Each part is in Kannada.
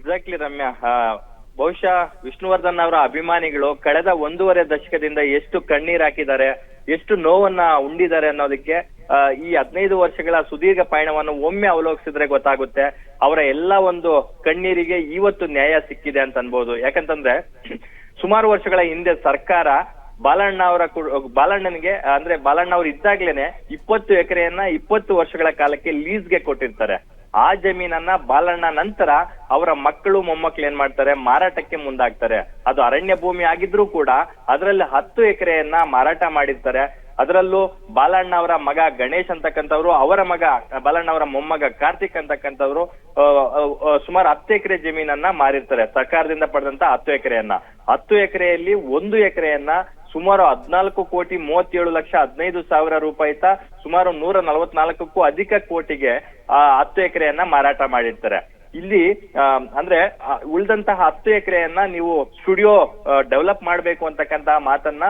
ಎಕ್ಸಾಕ್ಟ್ಲಿ ರಮ್ಯಾ. ಬಹುಶಃ ವಿಷ್ಣುವರ್ಧನ್ ಅವರ ಅಭಿಮಾನಿಗಳು ಕಳೆದ ಒಂದೂವರೆ ದಶಕದಿಂದ ಎಷ್ಟು ಕಣ್ಣೀರ್ ಹಾಕಿದ್ದಾರೆ, ಎಷ್ಟು ನೋವನ್ನ ಉಂಡಿದ್ದಾರೆ ಅನ್ನೋದಕ್ಕೆ ಈ ಹದಿನೈದು ವರ್ಷಗಳ ಸುದೀರ್ಘ ಪಯಣವನ್ನು ಒಮ್ಮೆ ಅವಲೋಕಿಸಿದ್ರೆ ಗೊತ್ತಾಗುತ್ತೆ. ಅವರ ಎಲ್ಲ ಒಂದು ಕಣ್ಣೀರಿಗೆ ಇವತ್ತು ನ್ಯಾಯ ಸಿಕ್ಕಿದೆ ಅಂತ ಅನ್ಬೋದು. ಯಾಕಂತಂದ್ರೆ, ಸುಮಾರು ವರ್ಷಗಳ ಹಿಂದೆ ಸರ್ಕಾರ ಬಾಲಣ್ಣ ಅವರ ಬಾಲಣ್ಣನಿಗೆ, ಅಂದ್ರೆ ಬಾಲಣ್ಣ ಅವ್ರು ಇದ್ದಾಗ್ಲೇನೆ ಇಪ್ಪತ್ತು ಎಕರೆಯನ್ನ ಇಪ್ಪತ್ತು ವರ್ಷಗಳ ಕಾಲಕ್ಕೆ ಲೀಸ್ಗೆ ಕೊಟ್ಟಿರ್ತಾರೆ. ಆ ಜಮೀನನ್ನ ಬಾಲಣ್ಣ ನಂತರ ಅವರ ಮಕ್ಕಳು ಮೊಮ್ಮಕ್ಕಳು ಏನ್ ಮಾಡ್ತಾರೆ? ಮಾರಾಟಕ್ಕೆ ಮುಂದಾಗ್ತಾರೆ. ಅದು ಅರಣ್ಯ ಭೂಮಿ ಆಗಿದ್ರೂ ಕೂಡ ಅದರಲ್ಲಿ ಹತ್ತು ಎಕರೆಯನ್ನ ಮಾರಾಟ ಮಾಡಿರ್ತಾರೆ. ಅದರಲ್ಲೂ ಬಾಲಣ್ಣ ಅವರ ಮಗ ಗಣೇಶ್ ಅಂತಕ್ಕಂಥವ್ರು, ಅವರ ಮಗ ಬಾಲಣ್ಣ ಅವರ ಮೊಮ್ಮಗ ಕಾರ್ತಿಕ್ ಅಂತಕ್ಕಂಥವ್ರು ಸುಮಾರು ಹತ್ತು ಎಕರೆ ಜಮೀನನ್ನ ಮಾರಿರ್ತಾರೆ. ಸರ್ಕಾರದಿಂದ ಪಡೆದಂತ ಹತ್ತು ಎಕರೆಯನ್ನ. ಹತ್ತು ಎಕರೆಯಲ್ಲಿ ಒಂದು ಎಕರೆಯನ್ನ ಸುಮಾರು ಹದ್ನಾಲ್ಕು ಕೋಟಿ ಮೂವತ್ತೇಳು ಲಕ್ಷ ಹದಿನೈದು ಸಾವಿರ ರೂಪಾಯಿ ತ ಸುಮಾರು ನೂರ ನಲವತ್ನಾಲ್ಕಕ್ಕೂ ಅಧಿಕ ಕೋಟಿಗೆ, ಆ, ಹತ್ತು ಎಕರೆಯನ್ನ ಮಾರಾಟ ಮಾಡಿರ್ತಾರೆ. ಇಲ್ಲಿ ಅಂದ್ರೆ ಉಳಿದಂತಹ ಹತ್ತು ಎಕರೆಯನ್ನ ನೀವು ಸ್ಟುಡಿಯೋ ಡೆವಲಪ್ ಮಾಡ್ಬೇಕು ಅಂತಕ್ಕಂತಹ ಮಾತನ್ನ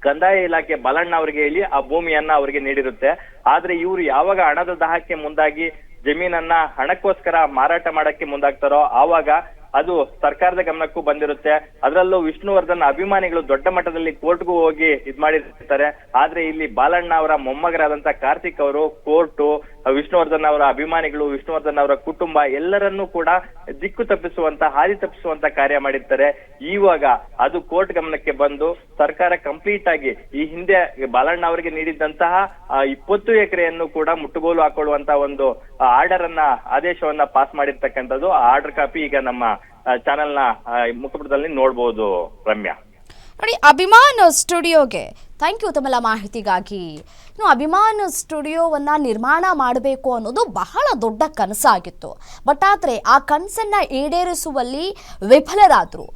ಕಂದಾಯ ಇಲಾಖೆ ಬಲಣ್ಣ ಅವರಿಗೆ ಹೇಳಿ, ಆ ಭೂಮಿಯನ್ನ ಅವರಿಗೆ ನೀಡಿರುತ್ತೆ. ಆದ್ರೆ ಇವರು ಯಾವಾಗ ಹಣದ ದಾಹಕ್ಕೆ ಮುಂದಾಗಿ, ಜಮೀನನ್ನ ಹಣಕ್ಕೋಸ್ಕರ ಮಾರಾಟ ಮಾಡಕ್ಕೆ ಮುಂದಾಗ್ತಾರೋ, ಆವಾಗ ಅದು ಸರ್ಕಾರದ ಗಮನಕ್ಕೂ ಬಂದಿರುತ್ತೆ. ಅದರಲ್ಲೂ ವಿಷ್ಣುವರ್ಧನ್ ಅಭಿಮಾನಿಗಳು ದೊಡ್ಡ ಮಟ್ಟದಲ್ಲಿ ಕೋರ್ಟ್ಗೂ ಹೋಗಿ ಇದ್ ಮಾಡಿರ್ತಾರೆ. ಆದ್ರೆ ಇಲ್ಲಿ ಬಾಲಣ್ಣ ಅವರ ಮೊಮ್ಮಗರಾದಂತ ಕಾರ್ತಿಕ್ ಅವರು, ಕೋರ್ಟು, ವಿಷ್ಣುವರ್ಧನ್ ಅವರ ಅಭಿಮಾನಿಗಳು, ವಿಷ್ಣುವರ್ಧನ್ ಅವರ ಕುಟುಂಬ ಎಲ್ಲರನ್ನೂ ಕೂಡ ದಿಕ್ಕು ತಪ್ಪಿಸುವಂತ ಹಾದಿ ತಪ್ಪಿಸುವಂತ ಕಾರ್ಯ ಮಾಡಿರ್ತಾರೆ. ಇವಾಗ ಅದು ಕೋರ್ಟ್ ಗಮನಕ್ಕೆ ಬಂದು ಸರ್ಕಾರ ಕಂಪ್ಲೀಟ್ ಆಗಿ ಈ ಹಿಂದೆ ಬಾಲಣ್ಣ ಅವರಿಗೆ ನೀಡಿದ್ದಂತಹ ಇಪ್ಪತ್ತು ಎಕರೆಯನ್ನು ಕೂಡ ಮುಟ್ಟುಗೋಲು ಹಾಕೊಳ್ಳುವಂತ ಒಂದು ಆರ್ಡರ್ ಅನ್ನ ಆದೇಶವನ್ನ ಪಾಸ್ ಮಾಡಿರ್ತಕ್ಕಂಥದ್ದು ಆ ಆರ್ಡರ್ ಕಾಪಿ ಈಗ ನಮ್ಮ ಚಾನೆಲ್ನ ಆ, ಮುಖಪುಟದಲ್ಲಿ ನೋಡ್ಬೋದು ರಮ್ಯಾ. ನೋಡಿ ಅಭಿಮಾನ್ ಸ್ಟುಡಿಯೋಗೆ ಥ್ಯಾಂಕ್ ಯು ತಮ್ಮೆಲ್ಲ ಮಾಹಿತಿಗಾಗಿ. ಇನ್ನು ಅಭಿಮಾನ್ ಸ್ಟುಡಿಯೋವನ್ನು ನಿರ್ಮಾಣ ಮಾಡಬೇಕು ಅನ್ನೋದು ಬಹಳ ದೊಡ್ಡ ಕನಸಾಗಿತ್ತು. ಬಟ್ ಆದರೆ ಆ ಕನಸನ್ನು ಈಡೇರಿಸುವಲ್ಲಿ ವಿಫಲರಾದರು.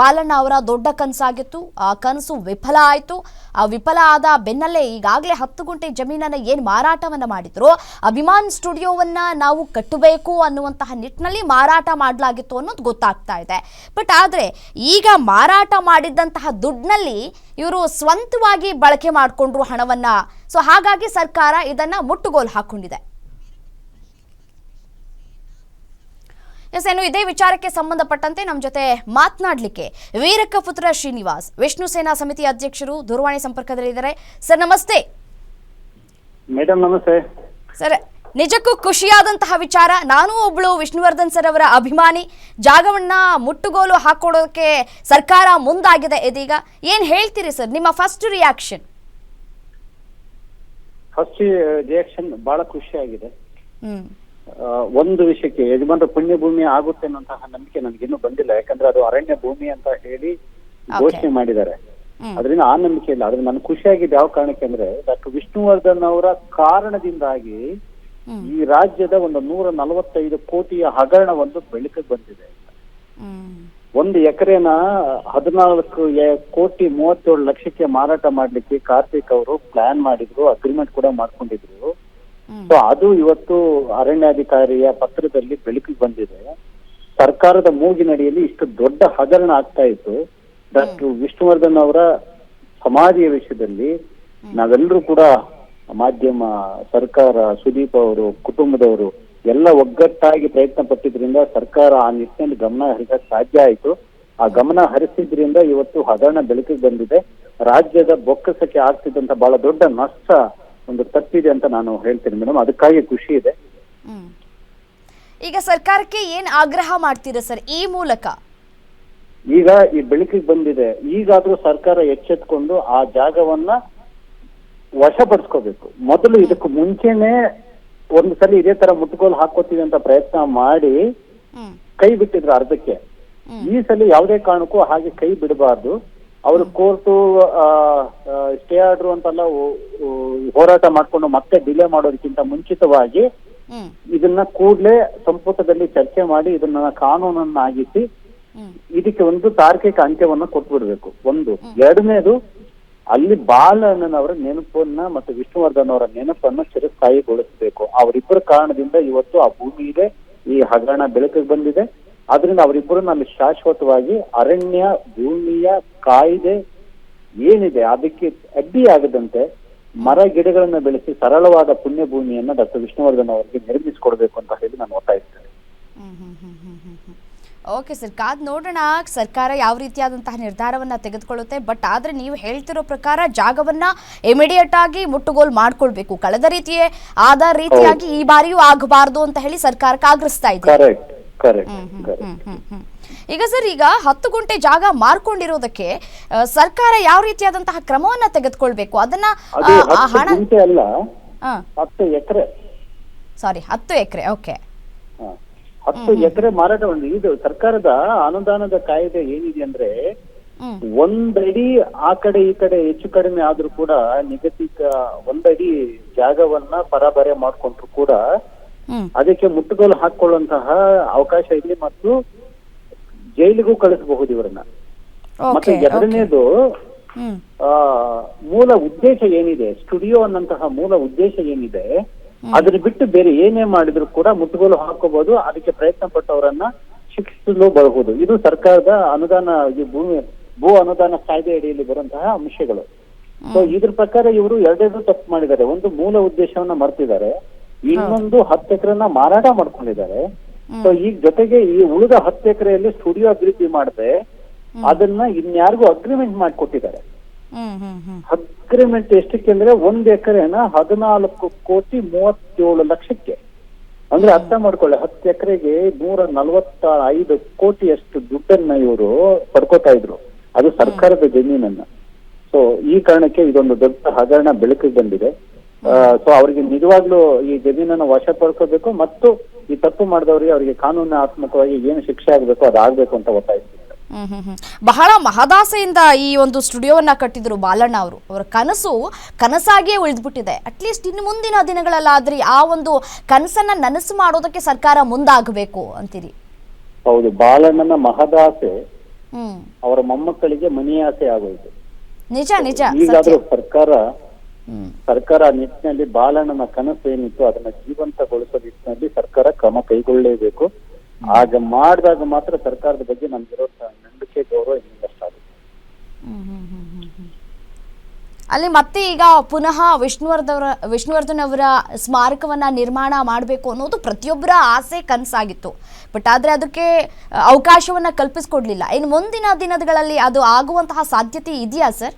ಬಾಲಣ್ಣ ಅವರ ದೊಡ್ಡ ಕನಸಾಗಿತ್ತು. ಆ ಕನಸು ವಿಫಲ ಆಯಿತು. ಆ ವಿಫಲ ಆದ ಬೆನ್ನಲ್ಲೇ ಈಗಾಗಲೇ ಹತ್ತು ಗುಂಟೆ ಜಮೀನನ್ನು ಏನು ಮಾರಾಟವನ್ನು ಮಾಡಿದ್ರು, ಅಭಿಮಾನ್ ಸ್ಟುಡಿಯೋವನ್ನು ನಾವು ಕಟ್ಟಬೇಕು ಅನ್ನುವಂತಹ ನಿಟ್ಟಿನಲ್ಲಿ ಮಾರಾಟ ಮಾಡಲಾಗಿತ್ತು ಅನ್ನೋದು ಗೊತ್ತಾಗ್ತಾ ಇದೆ. ಬಟ್ ಆದರೆ ಈಗ ಮಾರಾಟ ಮಾಡಿದ್ದಂತಹ ದುಡ್ಡಿನಲ್ಲಿ ಇವರು ಸ್ವಂತವಾಗಿ ಬಳಕೆ ಮಾಡಿಕೊಂಡ್ರು ಹಣವನ್ನು. ಸೊ ಹಾಗಾಗಿ ಸರ್ಕಾರ ಇದನ್ನು ಮುಟ್ಟುಗೋಲು ಹಾಕ್ಕೊಂಡಿದೆ ಎಸ್ ಏನು ಇದೇ ವಿಚಾರಕ್ಕೆ ಸಂಬಂಧಪಟ್ಟಂತೆ ನಮ್ಮ ಜೊತೆ ಮಾತನಾಡಲಿಕ್ಕೆ ವೀರಕ್ಕ ಪುತ್ರ ಶ್ರೀನಿವಾಸ್ ವಿಷ್ಣು ಸೇನಾ ಸಮಿತಿ ಅಧ್ಯಕ್ಷರು ದೂರವಾಣಿ ಸಂಪರ್ಕದಲ್ಲಿದ್ದಾರೆ. ಸರ್ ನಮಸ್ತೆ. ಮೇಡಮ್ ನಮಸ್ತೆ. ಸರ್ ನಿಜಕ್ಕೂ ಖುಷಿಯಾದಂತಹ ವಿಚಾರ. ನಾನು ಒಬ್ಳು ವಿಷ್ಣುವರ್ಧನ್ ಸರ್ ಅವರ ಅಭಿಮಾನಿ. ಜಾಗವನ್ನ ಮುಟ್ಟುಗೋಲು ಹಾಕೊಡೋಕೆ ಸರ್ಕಾರ ಮುಂದಾಗಿದೆ ಇದೀಗ. ಏನ್ ಹೇಳ್ತೀರಿ ಸರ್ ನಿಮ್ಮ ಫಸ್ಟ್ ರಿಯಾಕ್ಷನ್ ಫಸ್ಟ್ ರಿಯಾಕ್ಷನ್ ಬಹಳ ಖುಷಿಯಾಗಿದೆ. ಒಂದು ವಿಷಯಕ್ಕೆ ಯಜಮಾನರ ಪುಣ್ಯ ಭೂಮಿ ಆಗುತ್ತೆ ಅನ್ನೋಂತಹ ನಂಬಿಕೆ ನನಗಿನ್ನೂ ಬಂದಿಲ್ಲ. ಯಾಕಂದ್ರೆ ಅದು ಅರಣ್ಯ ಭೂಮಿ ಅಂತ ಹೇಳಿ ಘೋಷಣೆ ಮಾಡಿದ್ದಾರೆ. ಅದರಿಂದ ಆ ನಂಬಿಕೆ ಇಲ್ಲ. ಆದ್ರೆ ನನ್ಗೆ ಖುಷಿಯಾಗಿದೆ ಯಾವ ಕಾರಣಕ್ಕೆ ಅಂದ್ರೆ ಡಾಕ್ಟರ್ ವಿಷ್ಣುವರ್ಧನ್ ಅವರ ಕಾರಣದಿಂದಾಗಿ ಈ ರಾಜ್ಯದ ಒಂದು ನೂರ ನಲವತ್ತೈದು ಕೋಟಿಯ ಹಗರಣ ಒಂದು ಬೆಳಕಿಗೆ ಬಂದಿದೆ. ಒಂದು ಎಕರೆನ ಹದಿನಾಲ್ಕು ಕೋಟಿ ಮೂವತ್ತೇಳು ಲಕ್ಷಕ್ಕೆ ಮಾರಾಟ ಮಾಡ್ಲಿಕ್ಕೆ ಕಾರ್ತಿಕ್ ಅವರು ಪ್ಲಾನ್ ಮಾಡಿದ್ರು ಅಗ್ರಿಮೆಂಟ್ ಕೂಡ ಮಾಡ್ಕೊಂಡಿದ್ರು. ಸೊ ಅದು ಇವತ್ತು ಅರಣ್ಯಾಧಿಕಾರಿಯ ಪತ್ರದಲ್ಲಿ ಬೆಳಕಿಗೆ ಬಂದಿದೆ. ಸರ್ಕಾರದ ಮೂಗಿನಡಿಯಲ್ಲಿ ಇಷ್ಟು ದೊಡ್ಡ ಹಗರಣ ಆಗ್ತಾ ಇತ್ತು. ಡಾಕ್ಟರ್ ವಿಷ್ಣುವರ್ಧನ್ ಅವರ ಸಮಾಧಿಯ ವಿಷಯದಲ್ಲಿ ನಾವೆಲ್ಲರೂ ಕೂಡ ಮಾಧ್ಯಮ ಸರ್ಕಾರ ಸುದೀಪ್ ಅವರು ಕುಟುಂಬದವರು ಎಲ್ಲ ಒಗ್ಗಟ್ಟಾಗಿ ಪ್ರಯತ್ನ ಪಟ್ಟಿದ್ರಿಂದ ಸರ್ಕಾರ ಆ ನಿಟ್ಟಿನಲ್ಲಿ ಗಮನ ಹರಿಸಕ್ ಸಾಧ್ಯ ಆಯಿತು. ಆ ಗಮನ ಹರಿಸಿದ್ರಿಂದ ಇವತ್ತು ಹಗರಣ ಬೆಳಕಿಗೆ ಬಂದಿದೆ. ರಾಜ್ಯದ ಬೊಕ್ಕಸಕ್ಕೆ ಆಗ್ತಿದ್ದಂತ ಬಹಳ ದೊಡ್ಡ ನಷ್ಟ ಒಂದು ತಪ್ಪಿದೆ ಅಂತ ನಾನು ಹೇಳ್ತೀನಿ ಮೇಡಮ್. ಅದಕ್ಕಾಗಿ ಖುಷಿ ಇದೆ. ಈಗ ಸರ್ಕಾರಕ್ಕೆ ಏನ್ ಆಗ್ರಹ ಮಾಡ್ತೀರಾ ಸರ್ ಈ ಮೂಲಕ? ಈಗ ಈ ಬೆಳಕಿಗೆ ಬಂದಿದೆ. ಈಗಾದ್ರೂ ಸರ್ಕಾರ ಎಚ್ಚೆತ್ಕೊಂಡು ಆ ಜಾಗವನ್ನ ವಶಪಡಿಸ್ಕೋಬೇಕು. ಮೊದಲು ಇದಕ್ಕೆ ಮುಂಚೆನೆ ಒಂದು ಸಲ ಇದೇ ತರ ಮುಟ್ಟುಗೋಲು ಹಾಕೋತೀವಿ ಅಂತ ಪ್ರಯತ್ನ ಮಾಡಿ ಕೈ ಬಿಟ್ಟಿದ್ರು ಅರ್ಧಕ್ಕೆ. ಈ ಸಲ ಯಾವುದೇ ಕಾರಣಕ್ಕೂ ಹಾಗೆ ಕೈ ಬಿಡಬಾರ್ದು. ಅವರು ಕೋರ್ಟು ಸ್ಟೇ ಆರ್ಡರ್ ಅಂತೆಲ್ಲ ಹೋರಾಟ ಮಾಡ್ಕೊಂಡು ಮತ್ತೆ ಡಿಲೇ ಮಾಡೋದಕ್ಕಿಂತ ಮುಂಚಿತವಾಗಿ ಇದನ್ನ ಕೂಡಲೇ ಸಂಪುಟದಲ್ಲಿ ಚರ್ಚೆ ಮಾಡಿ ಇದನ್ನ ಕಾನೂನನ್ನಾಗಿಸಿ ಇದಕ್ಕೆ ಒಂದು ತಾರ್ಕಿಕ ಅಂತ್ಯವನ್ನ ಕೊಟ್ಬಿಡ್ಬೇಕು. ಒಂದು. ಎರಡನೇದು ಅಲ್ಲಿ ಬಾಲಣ್ಣನವರ ನೆನಪನ್ನ ಮತ್ತು ವಿಷ್ಣುವರ್ಧನ್ ಅವರ ನೆನಪನ್ನ ಚಿರಸ್ಥಾಯಿಗೊಳಿಸಬೇಕು. ಅವರಿಬ್ಬರ ಕಾರಣದಿಂದ ಇವತ್ತು ಆ ಭೂಮಿ ಇದೆ ಈ ಹಗರಣ ಬೆಳಕಿಗೆ ಬಂದಿದೆ. ಆದ್ರಿಂದ ಅವರಿಬ್ಬರು ನಾನು ಶಾಶ್ವತವಾಗಿ ಅರಣ್ಯ ಭೂಮಿಯ ಕಾಯ್ದೆ ಏನಿದೆ ಅದಕ್ಕೆ ಅಡ್ಡಿ ಆಗದಂತೆ ಮರ ಗಿಡಗಳನ್ನ ಬೆಳೆಸಿ ಸರಳವಾದ ಪುಣ್ಯ ಭೂಮಿಯನ್ನ ಡಾಕ್ಟರ್ ವಿಷ್ಣುವರ್ಧನ್ ಅವರಿಗೆ ನಿರ್ಮಿಸಿಕೊಡ್ಬೇಕು ಅಂತ ಹೇಳಿ ನಾನು ಒತ್ತಾಯಿಸ್ತೇನೆ ಓಕೆ ಸರ್ ಕಾದ್ ನೋಡೋಣ. ಸರ್ಕಾರ ಯಾವ ರೀತಿಯಾದಂತಹ ನಿರ್ಧಾರವನ್ನ ತೆಗೆದುಕೊಳ್ಳುತ್ತೆ. ಬಟ್ ಆದ್ರೆ ನೀವು ಹೇಳ್ತಿರೋ ಪ್ರಕಾರ ಜಾಗವನ್ನ ಇಮಿಡಿಯೇಟ್ ಆಗಿ ಮುಟ್ಟುಗೋಲು ಮಾಡ್ಕೊಳ್ಬೇಕು. ಕಳೆದ ರೀತಿಯೇ ಆದ ರೀತಿಯಾಗಿ ಈ ಬಾರಿಯೂ ಆಗಬಾರದು ಅಂತ ಹೇಳಿ ಸರ್ಕಾರಕ್ಕೆ ಆಗ್ರಹಿಸ್ತಾ ಇದೆ ಕರೆಕ್ಟ್ ಕರೆಕ್ಟ್. ಈಗ ಸರ್ ಈಗ ಹತ್ತು ಗುಂಟೆ ಜಾಗ ಮಾರ್ಕೊಂಡಿರೋದಕ್ಕೆ ಆ, ಸರ್ಕಾರ ಯಾವ ರೀತಿಯಾದಂತಹ ಕ್ರಮವನ್ನ ತೆಗೆದುಕೊಳ್ಬೇಕು? ಅದನ್ನ ಆ, ಅದು ಆ ಹತ್ತು ಹಣ ಗುಂಟೆ ಅಲ್ಲ ಹತ್ತು ಎಕರೆ. ಸಾರಿ ಹತ್ತು ಎಕರೆ ಓಕೆ ಹತ್ತು ಎಕರೆ ಮಾರಾಟ ಒಂದು ಇದು ಸರ್ಕಾರದ ಅನುದಾನದ ಕಾಯ್ದೆ ಏನಿದೆ ಅಂದ್ರೆ ಹ್ಮ್. ಒಂದಡಿ ಆ ಕಡೆ ಈ ಕಡೆ ಹೆಚ್ಚು ಕಡಿಮೆ ಆದ್ರೂ ಕೂಡ ನಿಗದಿತ ಒಂದಡಿ ಜಾಗವನ್ನ ಪರಾಬರೆ ಮಾಡ್ಕೊಂಡ್ರು ಕೂಡ ಅದಕ್ಕೆ ಮುಟ್ಟುಗೋಲು ಹಾಕೊಳ್ಳುವಂತಹ ಅವಕಾಶ ಇದೆ ಮತ್ತು ಜೈಲಿಗೂ ಕಳಿಸಬಹುದು ಇವರನ್ನ. ಮತ್ತೆ ಎರಡನೇದು ಆ ಮೂಲ ಉದ್ದೇಶ ಏನಿದೆ? ಸ್ಟುಡಿಯೋ ಅನ್ನಂತಹ ಮೂಲ ಉದ್ದೇಶ ಏನಿದೆ? ಅದನ್ನ ಬಿಟ್ಟು ಬೇರೆ ಏನೇ ಮಾಡಿದ್ರು ಕೂಡ ಮುಟ್ಟುಗೋಲು ಹಾಕೋಬಹುದು ಅದಕ್ಕೆ ಪ್ರಯತ್ನ ಪಟ್ಟವರನ್ನ ಶಿಕ್ಷಿಸಲು ಬರಬಹುದು ಇದು ಸರ್ಕಾರದ ಅನುದಾನ ಈ ಭೂಮಿ ಭೂ ಅನುದಾನ ಕಾಯ್ದೆ ಅಡಿಯಲ್ಲಿ ಬರುವಂತಹ ಅಂಶಗಳು. ಸೊ ಇದ್ರ ಪ್ರಕಾರ ಇವರು ಎರಡೆರಡು ತಪ್ಪು ಮಾಡಿದ್ದಾರೆ. ಒಂದು ಮೂಲ ಉದ್ದೇಶವನ್ನ ಮರ್ತಿದ್ದಾರೆ. ಇನ್ನೊಂದು ಹತ್ತು ಎಕರೆನ ಮಾರಾಟ ಮಾಡ್ಕೊಂಡಿದ್ದಾರೆ. ಸೊ ಈಗ ಜೊತೆಗೆ ಈ ಉಳಿದ ಹತ್ತು ಎಕರೆಯಲ್ಲಿ ಸ್ಟುಡಿಯೋ ಅಭಿವೃದ್ಧಿ ಮಾಡದೆ ಅದನ್ನ ಇನ್ಯಾರಿಗೂ ಅಗ್ರಿಮೆಂಟ್ ಮಾಡಿಕೊಟ್ಟಿದ್ದಾರೆ. ಅಗ್ರಿಮೆಂಟ್ ಎಷ್ಟಕ್ಕೆ ಅಂದ್ರೆ ಒಂದ್ ಎಕರೆನ ಹದಿನಾಲ್ಕು ಕೋಟಿ ಮೂವತ್ತೇಳು ಲಕ್ಷಕ್ಕೆ. ಅಂದ್ರೆ ಅರ್ಥ ಮಾಡ್ಕೊಳ್ಳಿ ಹತ್ತು ಎಕರೆಗೆ ನೂರ ನಲ್ವತ್ತ ಐದು ಕೋಟಿಯಷ್ಟು ದುಡ್ಡನ್ನ ಇವರು ಪಡ್ಕೋತಾ ಇದ್ರು. ಅದು ಸರ್ಕಾರದ ಜಮೀನನ್ನ. ಸೊ ಈ ಕಾರಣಕ್ಕೆ ಇದೊಂದು ದೊಡ್ಡ ಹಗರಣ ಬೆಳಕಿಗೆ ಬಂದಿದೆ. ಸೊ ಅವರಿಗೆ ನಿಜವಾಗ್ಲೂ ಈ ಜಮೀನನ್ನ ವಶ ಪಡ್ಕೋಬೇಕು ಮತ್ತು ಈ ತಪ್ಪು ಮಾಡಿದವರಿಗೆ ಅವರಿಗೆ ಕಾನೂನಾತ್ಮಕವಾಗಿ ಏನು ಶಿಕ್ಷೆ ಆಗ್ಬೇಕು ಅದಾಗಬೇಕು ಅಂತ ಒತ್ತಾಯಿಸ್ತೀನಿ. ಹ್ಮ್ ಹ್ಮ್ ಹ್ಮ್. ಬಹಳ ಮಹದಾಸೆಯಿಂದ ಈ ಒಂದು ಸ್ಟುಡಿಯೋವನ್ನ ಕಟ್ಟಿದ್ರು ಬಾಲಣ್ಣ ಅವರು. ಅವರ ಕನಸು ಕನಸಾಗಿಯೇ ಉಳಿದ್ಬಿಟ್ಟಿದೆ. ಅಟ್ಲೀಸ್ಟ್ ಇನ್ನು ಮುಂದಿನ ದಿನಗಳಲ್ಲಾದ್ರೆ ಆ ಒಂದು ಕನಸನ್ನ ನನಸು ಮಾಡೋದಕ್ಕೆ ಸರ್ಕಾರ ಮುಂದಾಗಬೇಕು ಅಂತೀರಿ? ಹೌದು ಬಾಲಣ್ಣನ ಮಹದಾಸೆ ಹ್ಮ್. ಅವರ ಮೊಮ್ಮಕ್ಕಳಿಗೆ ಮನೆಯಾಸೆ ಆಸೆ ಆಗೋಯ್ತು. ನಿಜ ನಿಜ ಈಗಾದ್ರೂ ಸರ್ಕಾರ ಸರ್ಕಾರ ಆ ನಿಟ್ಟಿನಲ್ಲಿ ಬಾಲಣ್ಣನ ಕನಸು ಏನಿತ್ತು ಅದನ್ನ ಜೀವಂತಗೊಳಿಸೋ ನಿಟ್ಟಿನಲ್ಲಿ ಸರ್ಕಾರ ಕ್ರಮ ಕೈಗೊಳ್ಳಲೇಬೇಕು. ಆಗ ಮಾಡಿದಾಗ ಮಾತ್ರ ಸರ್ಕಾರದ ಬಗ್ಗೆ ನಮ್ಗಿರೋ ನಂಬಿಕೆ, ಗೌರವ ಇನ್ನಷ್ಟು ಹ್ಮ್. ಅಲ್ಲಿ ಮತ್ತೆ ಈಗ ಪುನಃ ವಿಷ್ಣುವರ್ಧವರ ವಿಷ್ಣುವರ್ಧನ್ ಅವರ ಸ್ಮಾರಕವನ್ನ ನಿರ್ಮಾಣ ಮಾಡಬೇಕು ಅನ್ನೋದು ಪ್ರತಿಯೊಬ್ಬರ ಆಸೆ, ಕನಸಾಗಿತ್ತು. ಬಟ್ ಆದ್ರೆ ಅದಕ್ಕೆ, ಅವಕಾಶವನ್ನ ಕಲ್ಪಿಸ್ಕೊಡ್ಲಿಲ್ಲ. ಇನ್ನು ಮುಂದಿನ ದಿನಗಳಲ್ಲಿ ಅದು ಆಗುವಂತಹ ಸಾಧ್ಯತೆ ಇದೆಯಾ ಸರ್?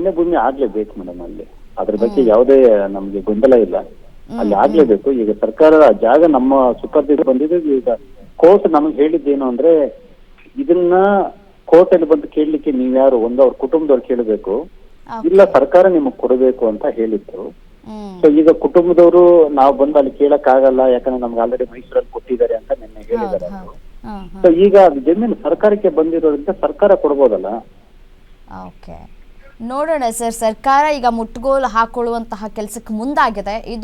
ಪುಣ್ಯಭೂಮಿ ಆಗ್ಲೇಬೇಕು ಮೇಡಮ್ ಅಲ್ಲಿ. ಅದ್ರ ಬಗ್ಗೆ ಯಾವುದೇ ನಮ್ಗೆ ಗೊಂದಲ ಇಲ್ಲ. ಅಲ್ಲಿ ಆಗ್ಲೇಬೇಕು. ಈಗ ಸರ್ಕಾರ ಜಾಗ ನಮ್ಮ ಸುಪರ್ದಿಗೆ ಬಂದಿದೆ. ಈಗ ಕೋರ್ಟ್ ನಮ್ಗೆ ಹೇಳಿದ್ದೇನು ಅಂದ್ರೆ ಇದನ್ನ ಕೋರ್ಟ್ ಅಲ್ಲಿ ಬಂದು ಕೇಳಲಿಕ್ಕೆ ನೀವ್ಯಾರು ಒಂದು ಅವ್ರ ಕುಟುಂಬದವ್ರು ಕೇಳಬೇಕು. ಇಲ್ಲ ಸರ್ಕಾರ ನಿಮಗ್ ಕೊಡಬೇಕು ಅಂತ ಹೇಳಿದ್ರು. ಸೊ ಈಗ ಕುಟುಂಬದವರು ನಾವು ಬಂದು ಅಲ್ಲಿ ಕೇಳಕ್ ಆಗಲ್ಲ ಯಾಕಂದ್ರೆ ನಮ್ಗೆ ಆಲ್ರೆಡಿ ಮೈಸೂರಲ್ಲಿ ಕೊಟ್ಟಿದ್ದಾರೆ ಅಂತ ನಿನ್ನೆ ಹೇಳಿದ್ದಾರೆ ಸೊ ಈಗ ಜಮೀನು ಸರ್ಕಾರಕ್ಕೆ ಬಂದಿರೋದ್ರಿಂದ ಸರ್ಕಾರ ಕೊಡ್ಬೋದಲ್ಲ? ನೋಡೋಣ ಸರ್. ಸರ್ಕಾರ ಈಗ ಮುಟ್ಟುಗೋಲು ಹಾಕೊಳ್ಳುವಂತಹ ಕೆಲಸಕ್ಕೆ ಮುಂದಾಗಿದೆ. ಇದು